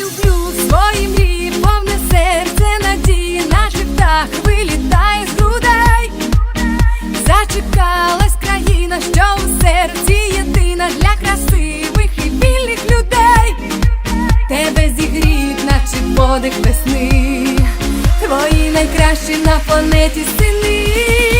люблю. Свої мрії, повне серце надії на птах вилітає з грудей, зачекалась країна, що у серці єдина. Для красивих і вільних людей, тебе зігріть, наче подих весни, твої найкращі на планеті сини.